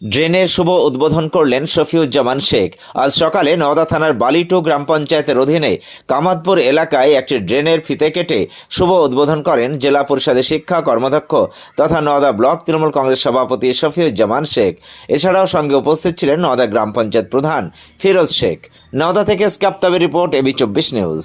ড্রেনের শুভ উদ্বোধন করলেন শফিউজ্জামান শেখ আজ সকালে নওদা থানার বালিটু গ্রাম পঞ্চায়েতের অধীনে কামাতপুর এলাকায় একটি ড্রেনের ফিতে কেটে শুভ উদ্বোধন করেন জেলা পরিষদের শিক্ষা কর্মাধ্যক্ষ তথা নওদা ব্লক তৃণমূল কংগ্রেস সভাপতি শফিউজ্জামান শেখ এছাড়াও সঙ্গে উপস্থিত ছিলেন নওদা গ্রাম পঞ্চায়েত প্রধান ফিরোজ শেখ নওদা থেকে স্কাপ্তাবের রিপোর্ট এবি চব্বিশ নিউজ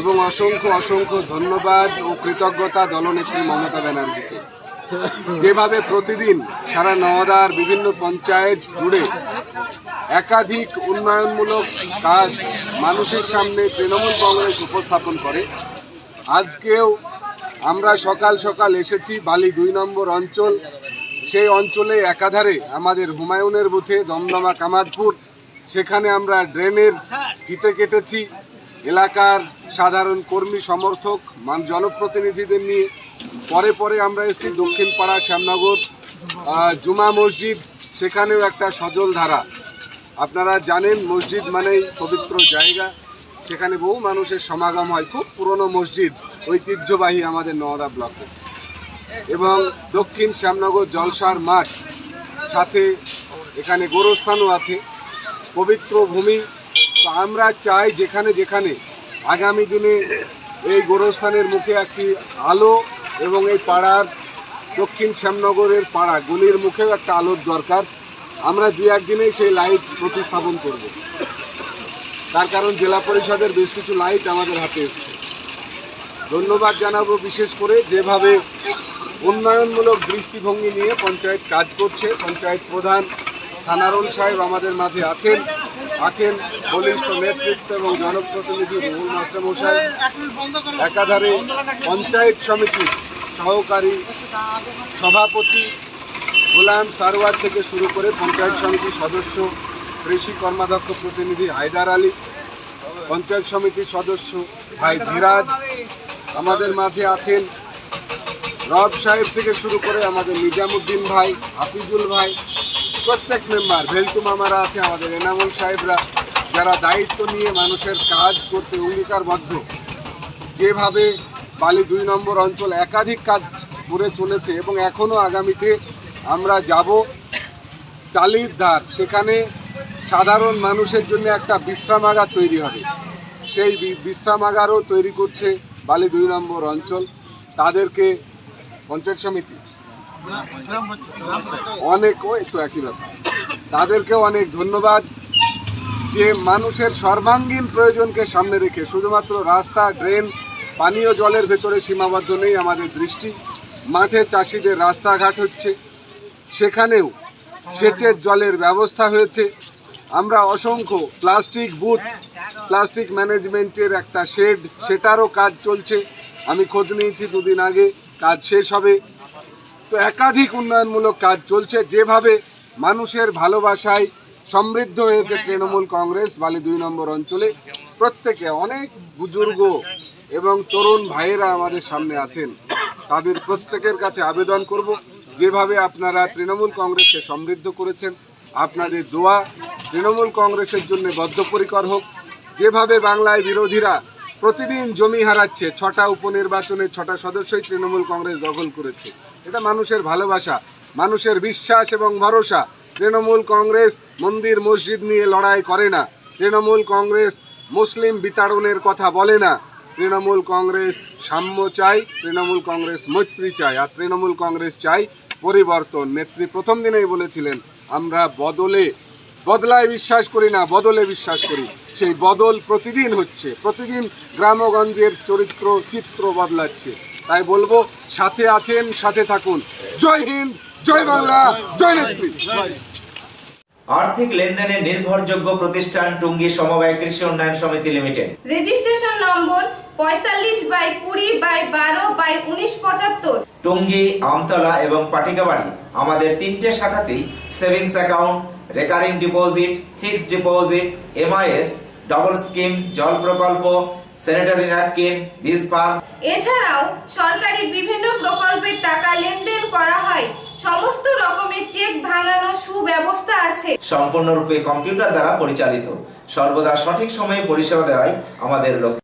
এবং অসংখ্য অসংখ্য ধন্যবাদ ও কৃতজ্ঞতা দলনেত্রী মমতা ব্যানার্জিকে। যেভাবে প্রতিদিন সারা নওয়াদার বিভিন্ন পঞ্চায়েত জুড়ে একাধিক উন্নয়নমূলক কাজ মানুষের সামনে তৃণমূল কংগ্রেস উপস্থাপন করে, আজকেও আমরা সকাল সকাল এসেছি বালি দুই নম্বর অঞ্চল। সেই অঞ্চলে একাধারে আমাদের হুমায়ুনের বুথে দমদমা কামাদপুর সেখানে আমরা ড্রেনের ফিতে কেটেছি। এলাকার সাধারণ কর্মী, সমর্থক, মান জনপ্রতিনিধিদের নিয়ে পরে পরে আমরা এসেছি দক্ষিণ পাড়া শ্যামনগর জুমা মসজিদ, সেখানেও একটা সজল ধারা। আপনারা জানেন মসজিদ মানেই পবিত্র জায়গা। সেখানে বহু মানুষের সমাগম হয়। খুব পুরনো মসজিদ, ঐতিহ্যবাহী আমাদের নওদা ব্লকে। এবং দক্ষিণ শ্যামনগর জলসার মাঠ, সাথে এখানে গোরস্থানও আছে। পবিত্র ভূমি। তো আমরা চাই যেখানে যেখানে আগামী দিনে এই গোরস্থানের মুখে একটি আলো এবং এই পাড়ার দক্ষিণ শ্যামনগরের পাড়া গলির মুখেও একটা আলোর দরকার। আমরা দু একদিনেই সেই লাইট প্রতিস্থাপন করব। তার কারণ জেলা পরিষদের বেশ কিছু লাইট আমাদের হাতে এসছে। ধন্যবাদ জানাব বিশেষ করে যেভাবে উন্নয়নমূলক দৃষ্টিভঙ্গি নিয়ে পঞ্চায়েত কাজ করছে। পঞ্চায়েত প্রধান সানারুল সাহেব আমাদের মাঝে আছেন। আছেন বলিষ্ঠ নেতৃত্ব এবং জনপ্রতিনিধি রুহুল মাস্টারমশাই, একাধারে পঞ্চায়েত সমিতির সহকারী সভাপতি গোলাম সারওয়ার থেকে শুরু করে পঞ্চায়েত সমিতির সদস্য, কৃষি কর্মাধ্যক্ষ প্রতিনিধি হায়দার আলী, পঞ্চায়েত সমিতির সদস্য ভাই ধীরাজ, আমাদের মাঝে আছেন রব সাহেব থেকে শুরু করে আমাদের নিজামুদ্দিন ভাই, হাফিজুল ভাই প্রত্যেক মেম্বার ভেলটু মামারা আছে আমাদের, এনামুল সাহেবরা, যারা দায়িত্ব নিয়ে মানুষের কাজ করতে অঙ্গীকারবদ্ধ, যেভাবে বালি দুই নম্বর অঞ্চল একাধিক কাজ করে চলেছে এবং এখনও আগামীতে আমরা যাব চালির ধার, সেখানে সাধারণ মানুষের জন্য একটা বিশ্রামাগার তৈরি হবে। সেই বিশ্রামাগারও তৈরি করছে বালি দুই নম্বর অঞ্চল। তাদেরকে পঞ্চায়েত সমিতি। অনেক, ওই তো একই ব্যাপার। তাদেরকেও অনেক ধন্যবাদ যে মানুষের সর্বাঙ্গীন প্রয়োজনকে সামনে রেখে শুধুমাত্র রাস্তা, ড্রেন, পানীয় জলের ভেতরে সীমাবদ্ধ নেই আমাদের দৃষ্টি। মাঠে চাষিদের রাস্তাঘাট হচ্ছে, সেখানেও সেচের জলের ব্যবস্থা হয়েছে। আমরা অসংখ্য প্লাস্টিক বুথ, প্লাস্টিক ম্যানেজমেন্টের একটা শেড, সেটারও কাজ চলছে। আমি খোঁজ নিয়েছি দুদিন আগে, কাজ শেষ হবে। তো একাধিক উন্নয়নমূলক কাজ চলছে। যেভাবে মানুষের ভালোবাসায় সমৃদ্ধ হয়েছে তৃণমূল কংগ্রেস বালি দুই নম্বর অঞ্চলে, প্রত্যেকে অনেক বুজুর্গ এবং তরুণ ভাইয়েরা আমাদের সামনে আছেন। তাদের প্রত্যেকের কাছে আবেদন করব, যেভাবে আপনারা তৃণমূল কংগ্রেসকে সমৃদ্ধ করেছেন, আপনাদের দোয়া তৃণমূল কংগ্রেসের জন্য বদ্ধপরিকর হোক। যেভাবে বাংলায় বিরোধীরা প্রতিদিন জমি হারাচ্ছে, ছটা উপনির্বাচনে ছটা সদস্যই তৃণমূল কংগ্রেস দখল করেছে। এটা মানুষের ভালোবাসা, মানুষের বিশ্বাস এবং ভরসা। তৃণমূল কংগ্রেস মন্দির মসজিদ নিয়ে লড়াই করে না। তৃণমূল কংগ্রেস মুসলিম বিতাড়নের কথা বলে না। তৃণমূল কংগ্রেস সাম্য চাই তৃণমূল কংগ্রেস মৈত্রী চায়, আর তৃণমূল কংগ্রেস চাই পরিবর্তন। নেত্রী প্রথম দিনেই বলেছিলেন, আমরা বদলে বদলায় বিশ্বাস করি না বদলে বিশ্বাস করি। সেই বদল প্রতিদিন হচ্ছে প্রতিদিন গ্রামগঞ্জের চরিত্র চিত্র বদলাচ্ছে। তাই বলব সাথে আছেন সাথে থাকুন। জয় হিন্দ জয় বাংলা জয় নেত্রী। আর্থিক লেনদেনে নির্ভরযোগ্য প্রতিষ্ঠান টুঙ্গি সমবায় কৃষি উন্নয়ন সমিতি লিমিটেড। রেজিস্ট্রেশন নম্বর পঁয়তাল্লিশ বাই কুড়ি বাই বারো বাই উনিশ পঁচাত্তর। টুঙ্গি আমতলা এবং পাটিকাবাড়ি আমাদের তিনটে শাখাতেই savings account recurring deposit fixed deposit MIS double scheme জল প্রকল্প স্যানিটারি ন্যাপকিন বীজ পাম্প এছাড়াও সরকারি বিভিন্ন প্রকল্পের টাকা লেনদেন করা হয়। সমস্ত রকমের চেক ভাঙানো সুব্যবস্থা আছে। সম্পূর্ণরূপে কম্পিউটার দ্বারা পরিচালিত। সর্বদা সঠিক সময়ে পরিষেবা দেওয়াই আমাদের লক্ষ্য।